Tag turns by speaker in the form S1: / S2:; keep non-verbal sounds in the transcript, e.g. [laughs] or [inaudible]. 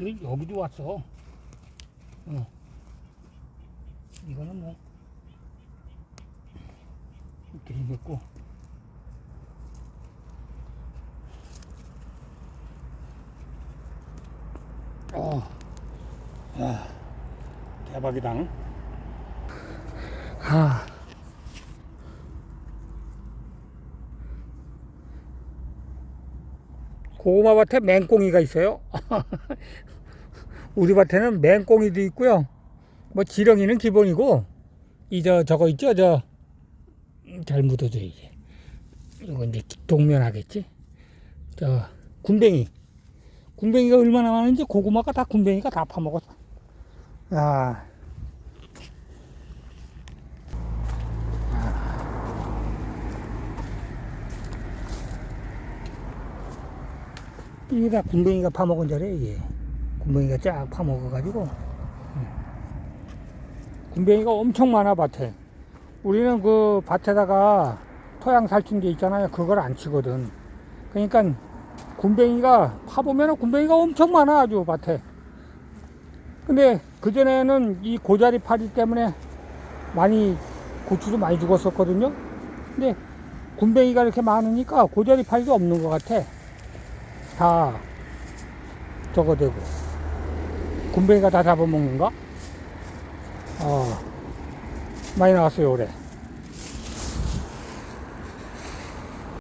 S1: 여기, 여기도 왔어. 어. 이거는 뭐, 들이겠고. 어, 야, 대박이다. 응? 아. 고구마 밭에 맹꽁이가 있어요. [laughs] 우리 밭에는 맹꽁이도 있고요. 뭐 지렁이는 기본이고 이 저 저거 있죠 저 잘 묻어져 이게 이거 이제 동면하겠지. 저 군뱅이 군뱅이가 얼마나 많은지 고구마가 다 군뱅이가 다 파먹었어. 야. 이게 다 군뱅이가 파먹은 자리에 이게. 군뱅이가 쫙 파먹어가지고. 음. 군뱅이가 엄청 많아 밭에. 우리는 그 밭에다가 토양 살충제 있잖아요. 그걸 안 치거든. 그러니까 군뱅이가 파보면 군뱅이가 엄청 많아 아주 밭에. 근데 그전에는 이 고자리 파리 때문에 많이 고추도 많이 죽었었거든요. 근데 군뱅이가 이렇게 많으니까 고자리 파리도 없는 것 같아 다 저거 되고 군뱅이가 다 잡아먹는가? 어 많이 나왔어요 올해